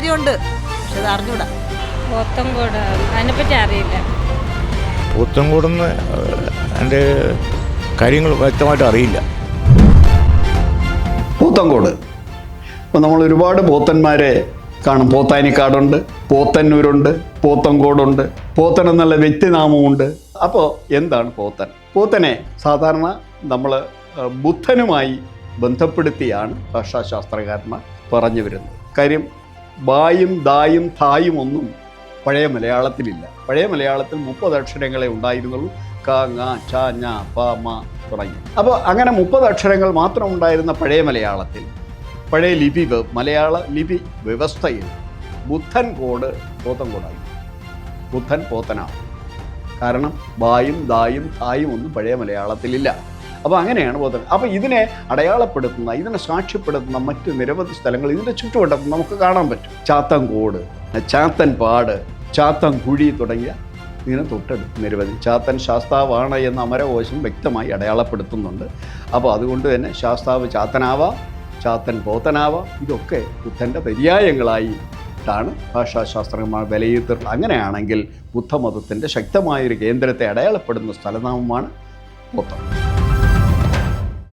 ഭംഗിയുണ്ട് പക്ഷെ അത് അറിഞ്ഞൂടാ. പോത്തങ്കോട് അതിനെപ്പറ്റി അറിയില്ല. പോത്തൻകൂടെന്ന് എന്റെ കാര്യങ്ങൾ വ്യക്തമായിട്ട് അറിയില്ല. പോത്തങ്കോട് അപ്പോൾ നമ്മൾ ഒരുപാട് പോത്തന്മാരെ കാണും. പോത്താനിക്കാടുണ്ട് പോത്തന്നൂരുണ്ട് പോത്തങ്കോടുണ്ട് പോത്തൻ എന്നുള്ള വ്യക്തിനാമമുണ്ട് അപ്പോൾ എന്താണ് പോത്തൻ? പോത്തനെ സാധാരണ നമ്മൾ ബുദ്ധനുമായി ബന്ധപ്പെടുത്തിയാണ് ഭാഷാശാസ്ത്രകാരന്മാർ പറഞ്ഞു വരുന്നത്. കാര്യം ബായും ദായും തായും ഒന്നും പഴയ മലയാളത്തിലില്ല. പഴയ മലയാളത്തിൽ മുപ്പത് അക്ഷരങ്ങളെ ഉണ്ടായിരുന്നുള്ളൂ. ക ങ ച ഞ പ മ തുടങ്ങി. അപ്പോൾ അങ്ങനെ മുപ്പത് അക്ഷരങ്ങൾ മാത്രം ഉണ്ടായിരുന്ന പഴയ മലയാളത്തിൽ പഴയ ലിപി മലയാള ലിപി വ്യവസ്ഥയിൽ ബുദ്ധൻ കോഡ് പോത്തൻകോടായി ബുദ്ധൻ പോത്തനാണ്. കാരണം ബായും ദായും തായും ഒന്നും പഴയ മലയാളത്തിലില്ല. അപ്പോൾ അങ്ങനെയാണ് ബോധം. അപ്പോൾ ഇതിനെ അടയാളപ്പെടുത്തുന്ന ഇതിനെ സാക്ഷ്യപ്പെടുത്തുന്ന മറ്റ് നിരവധി സ്ഥലങ്ങൾ ഇതിന്റെ ചുറ്റുവട്ടത്ത് നമുക്ക് കാണാൻ പറ്റും. ചാത്തൻകോട് ചാത്തൻ പാട് ചാത്തൻ കുഴി തുടങ്ങിയ ഇതിനെ തൊട്ടടുത്ത് നിരവധി ചാത്തൻ ശാസ്താവാണ് എന്ന അമരകോശം വ്യക്തമായി അടയാളപ്പെടുത്തുന്നുണ്ട്. അപ്പോൾ അതുകൊണ്ട് തന്നെ ശാസ്താവ് ചാത്തനാവാം ചാത്തൻ പോത്തനാവാം ഇതൊക്കെ ബുദ്ധന്റെ പര്യായങ്ങളായി ാണ് ഭാഷാശാസ്ത്രജ്ഞന്മാർ വിലയിരുത്തുന്നത് അങ്ങനെയാണെങ്കിൽ ബുദ്ധമതത്തിന്റെ ശക്തമായൊരു കേന്ദ്രത്തെ അടയാളപ്പെടുന്ന സ്ഥലനാമമാണ് പോത്തം